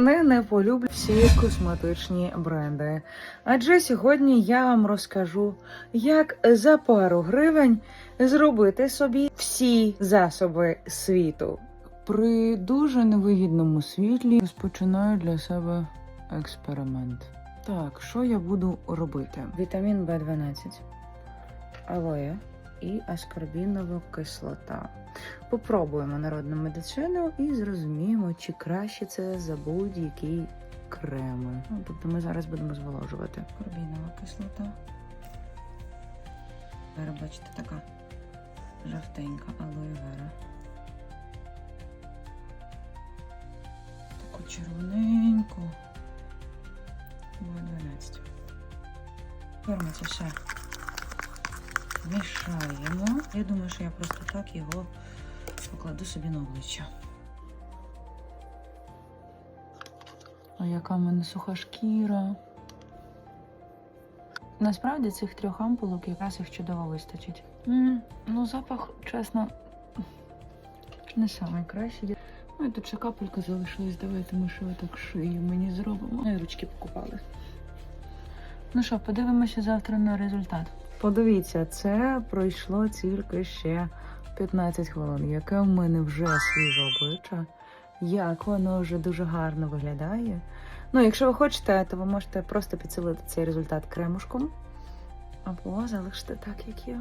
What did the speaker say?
мене не полюблять всі косметичні бренди. Адже сьогодні я вам розкажу, як за пару гривень зробити собі всі засоби світу. При дуже невигідному світлі розпочинаю для себе експеримент. Так, що я буду робити? Вітамін В12, алоє і аскорбінова кислота. Попробуємо народну медицину і зрозуміємо, чи краще це за будь-які креми. Ну, тобто ми зараз будемо зволожувати. Аскорбінова кислота. Вера, бачите, така жовтенька алоє вера. Таку червоненьку. В12. Тепер це все мішаємо. Я думаю, що я просто так його покладу собі на обличчя. А яка в мене суха шкіра. Насправді цих трьох ампулок якраз їх чудово вистачить. м ну, запах, чесно, не найкращий. Ну і тут ще капелька залишилась. Давайте ми ще так шию мені зробимо. Ну і ручки покупали. Ну що, подивимося завтра на результат. Подивіться, це пройшло тільки ще 15 хвилин. Яке в мене вже свіже обличчя, як воно вже дуже гарно виглядає. Ну, якщо ви хочете, то ви можете просто підсилити цей результат кремушком або залишити так, як є.